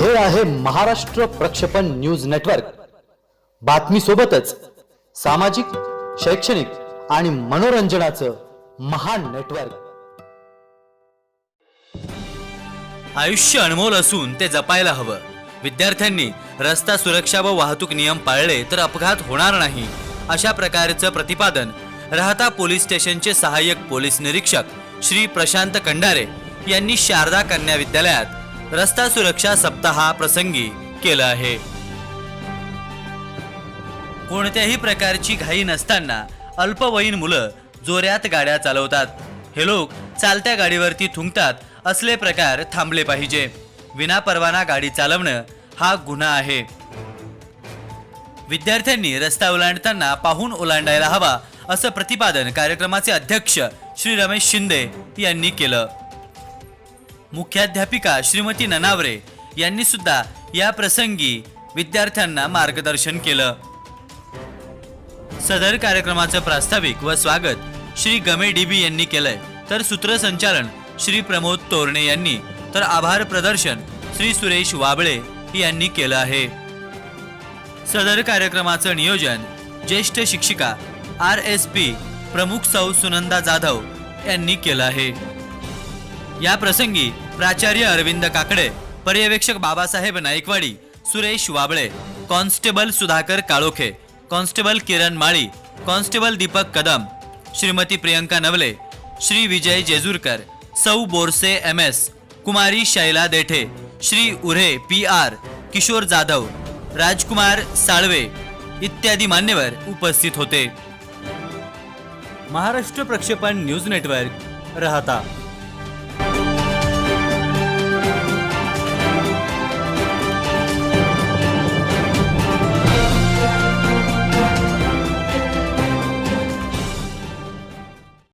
हे आहे महाराष्ट्र प्रक्षेपण न्यूज नेटवर्क. बातमी सोबतच सामाजिक शैक्षणिक आणि मनोरंजनाचं महान नेटवर्क. आयुष्य अनमोल असून ते जपायला हवं. विद्यार्थ्यांनी रस्ता सुरक्षा व वाहतूक नियम पाळले तर अपघात होणार नाही. अशा प्रकारचं प्रतिपादन राहता पोलीस स्टेशनचे सहाय्यक पोलीस निरीक्षक श्री प्रशांत कंडारे यांनी शारदा कन्या विद्यालयात रस्ता सुरक्षा सप्ताहा प्रसंगी केलं आहे. कोणत्याही प्रकारची घाई नसताना अल्पवयीन मुलं जोऱ्यात गाड्या चालवतात. हे लोक चालत्या गाडीवरती थुंकतात असले प्रकार थांबले पाहिजे. विनापरवाना गाडी चालवणं हा गुन्हा आहे. विद्यार्थ्यांनी रस्ता ओलांडताना पाहून ओलांडायला हवा असं प्रतिपादन कार्यक्रमाचे अध्यक्ष श्री रमेश शिंदे यांनी केलं. मुख्याध्यापिका श्रीमती ननावरे यांनी सुद्धा या प्रसंगी विद्यार्थ्यांना मार्गदर्शन केलं. सदर कार्यक्रमाचं प्रास्ताविक व स्वागत श्री गमे डीबी यांनी केलंय. तर सूत्रसंचालन श्री प्रमोद तोरणे यांनी तर आभार प्रदर्शन श्री सुरेश वाबळे यांनी केलं आहे. सदर कार्यक्रमाचं नियोजन ज्येष्ठ शिक्षिका आर एस पी प्रमुख सौ सुनंदा जाधव यांनी केलं आहे. या प्रसंगी प्राचार्य अरविंद काकडे पर्यवेक्षक Babasaheb Naikwadi Suresh Wable constable Sudhakar Kalokhe constable Kiran Mali constable Deepak Kadam Shrimati Priyanka Navale Shri Vijay Jejurkar Sau Borse M S Kumari Shaila Dethe Shri Ure P R Kishor Jadhav Rajkumar Salve इत्यादी मान्यवर उपस्थित होते. महाराष्ट्र प्रक्षेपण news network राहता.